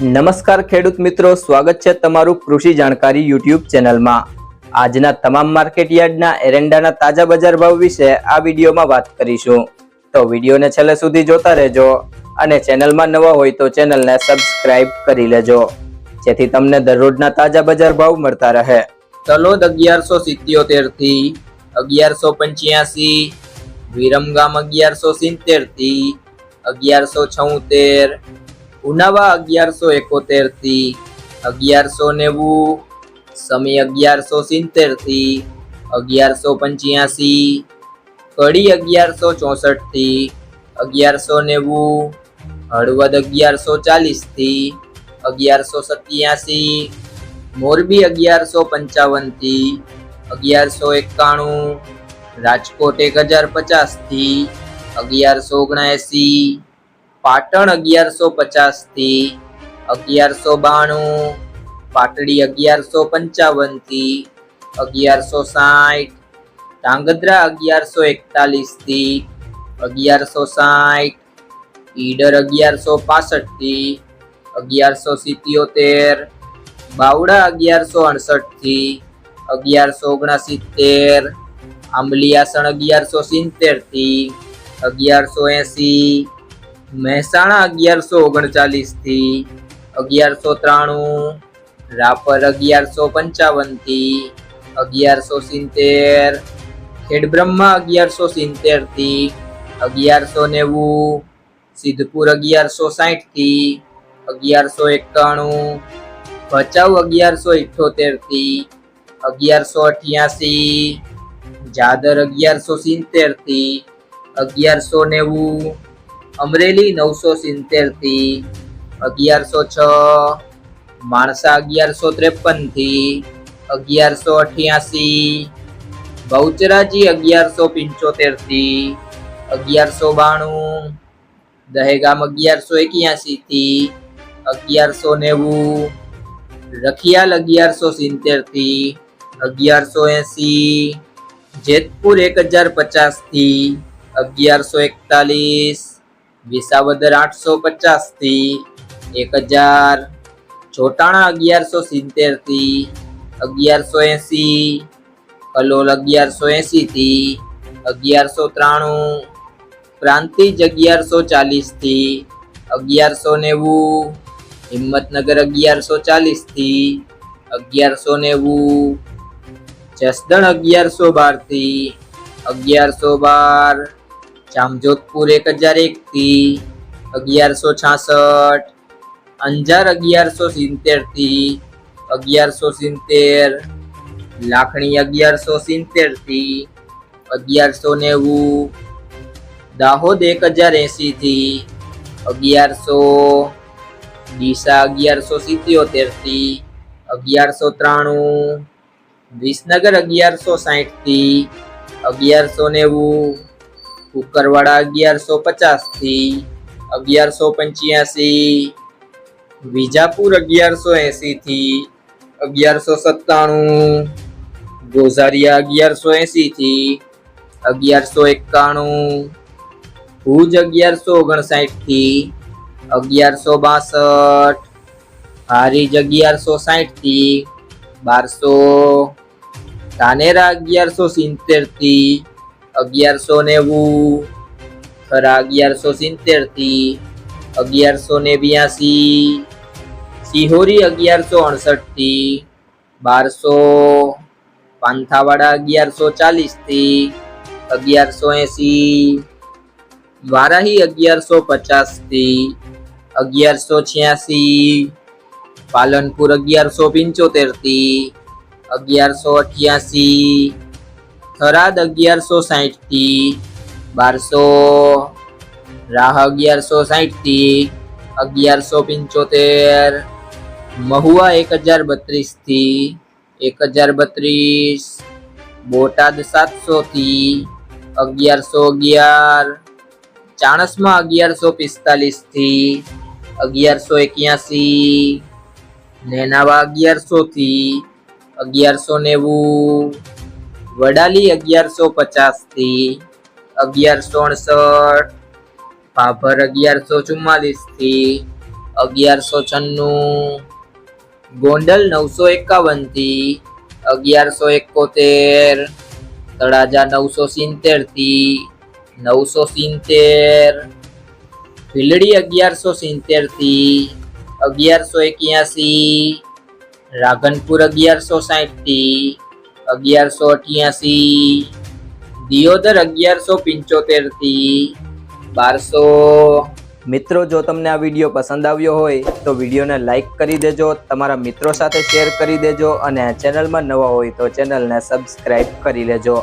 નમસ્કાર ખેડૂત મિત્રો, સ્વાગત છે તમારું કૃષિ જાણકારી યુટ્યુબ ચેનલમાં. આજના તમામ માર્કેટ યાર્ડના એરંડાના તાજા બજાર ભાવ વિશે આ વિડીયોમાં વાત કરીશું. તો વિડીયોને છેલ્લે સુધી જોતા રહેજો અને ચેનલમાં નવા હોય તો ચેનલને સબસ્ક્રાઇબ કરી લેજો. જેથી તમને દરરોજના તાજા બજાર ભાવ મળતા રહે. તલોદ અગિયારસો સિત્યોતેરથી અગિયારસો પંચ્યાસી, વિરમગામ અગિયારસો સિત્તેરથી અગિયારસો છોતેર ઉનાવા અગિયારસો એકોતેરથી અગિયારસો નેવું, સમી અગિયારસો સિત્તેરથી અગિયારસો પંચ્યાસી, કડી અગિયારસો ચોસઠથી અગિયારસો નેવું, હળવદ અગિયારસો ચાલીસથી અગિયારસો સત્યાસી, મોરબી અગિયારસો પંચાવનથી અગિયારસો એકાણું, રાજકોટ એક હજાર પચાસથી અગિયારસો ઓગણએંસી પાટણ અગિયારસો પચાસથી અગિયારસો બાણું, પાટડી અગિયારસો પંચાવનથી અગિયારસો સાઠ, ધાંગધ્રા અગિયારસો એકતાલીસથી અગિયારસો સાઠ, ઈડર અગિયારસો પાસઠથી અગિયારસો સિત્યોતેર, બાવડા અગિયારસો અડસઠથી અગિયારસો ઓગણસિત્તેર આંબલીયાસણ અગિયારસો સિત્તેરથી અગિયારસો એંસી મહેસાણા અગિયારસો ઓગણચાલીસથી અગિયારસો ત્રાણું, રાપર અગિયારસો પંચાવનથી અગિયારસો સિત્તેર, ખેડબ્રહ્મા અગિયારસો સિત્તેરથી અગિયારસો નેવું, સિદ્ધપુર અગિયારસો સાહીઠથી અગિયારસો એકાણું, ભચાઉ અગિયારસો ઇઠ્ઠોતેરથી અગિયારસો અઠ્યાસી, જાદર અગિયારસો સિત્તેરથી અગિયારસો નેવું અમરેલી નવસો સિત્તેરથી અગિયારસો છ, માણસા અગિયારસો ત્રેપનથી અગિયારસો અઠ્યાસી, બહુચરાજી અગિયારસો પંચોતેરથી અગિયારસો બાણું, દહેગામ અગિયારસો એક્યાસી થી અગિયારસો નેવું, રખિયાલ અગિયારસો સિત્તેરથી અગિયારસો એંસી, જેતપુર એક હજાર પચાસથી અગિયારસો એકતાલીસ વિસાવદર આઠસો પચાસથી એક હજાર, ચોટાણા અગિયારસો સિત્તેરથી અગિયારસો એંસી કલોલ અગિયારસો એંસીથી અગિયારસો ત્રાણું, પ્રાંતિજ અગિયારસો ચાલીસથી અગિયારસો નેવું, હિંમતનગર અગિયારસો ચાલીસથી અગિયારસો નેવું, જસદણ અગિયારસો બારથી અગિયારસો બાર જામજોધપુર એક હજાર એકથી અગિયારસો છાસઠ, અંજાર અગિયારસો સિત્તેરથી અગિયારસો સિત્તેર, લાખણી અગિયારસો સિત્તેરથી અગિયારસો નેવું, દાહોદ એક હજાર એંસીથી અગિયારસો, ડીસા અગિયારસો સિત્યોતેરથી અગિયારસો ત્રાણું, વિસનગર અગિયારસો સાહીઠથી અગિયારસો નેવું કુકરવાડા અગિયારસો પચાસથી અગિયારસો પંચ્યાસી, વિજાપુર અગિયારસો એંસીથી અગિયારસો સત્તાણું, ગોઝારિયા અગિયારસો એંસીથી અગિયારસો એકાણું, ભુજ અગિયારસો ઓગણસાઠથી અગિયારસો બાસઠ, હારીજ અગિયારસો સાઠથી બારસો, ધાનેરા અગિયારસો સિત્તેરથી અગિયારસો નેવું ખરા અગિયારસો સિત્તેરથી અગિયારસો નેવ્યાસી, સિહોરી અગિયારસો અડસઠથી બારસો પાંથાવાડા અગિયારસો ચાલીસથી અગિયારસો એંસી વારાહી અગિયારસો પચાસથી અગિયારસો છ્યાસી, પાલનપુર અગિયારસો પંચોતેરથી અગિયારસો અઠ્યાસી થરાદ અગિયારસો સાઠથી બારસો રાહ અગિયારસો સાઠથી અગિયારસો પંચોતેર, મહુવા એક હજાર બત્રીસથી એક હજાર બત્રીસ, બોટાદ સાતસો થી અગિયારસો અગિયાર, ચાણસમાં અગિયારસો પિસ્તાલીસથી અગિયારસો એક્યાસી, નેનાવા અગિયારસો થી અગિયારસો નેવું વડાલી અગિયારસો પચાસથી અગિયારસો અડસઠ, ભાભર અગિયારસો ચુમ્માલીસથી અગિયારસો છન્નું, ગોંડલ નવસો એકાવનથી અગિયારસો એકોતેર, તળાજા નવસો સિત્તેરથી નવસો સિત્તેર, ભીલડી અગિયારસો સિત્તેરથી અગિયારસો એક્યાસી, રાધનપુર અગિયારસો સાઠથી અગિયારસો અઠ્યાસી, દિયોદર અગિયારસો પંચોતેરથી બારસો. મિત્રો, જો તમને આ વીડિયો પસંદ આવ્યો હોય, તો વિડીયોને લાઈક કરી દેજો, તમારા મિત્રો સાથે શેર કરી દેજો અને ચેનલમાં નવા હોય તો ચેનલને સબસ્ક્રાઈબ કરી લેજો.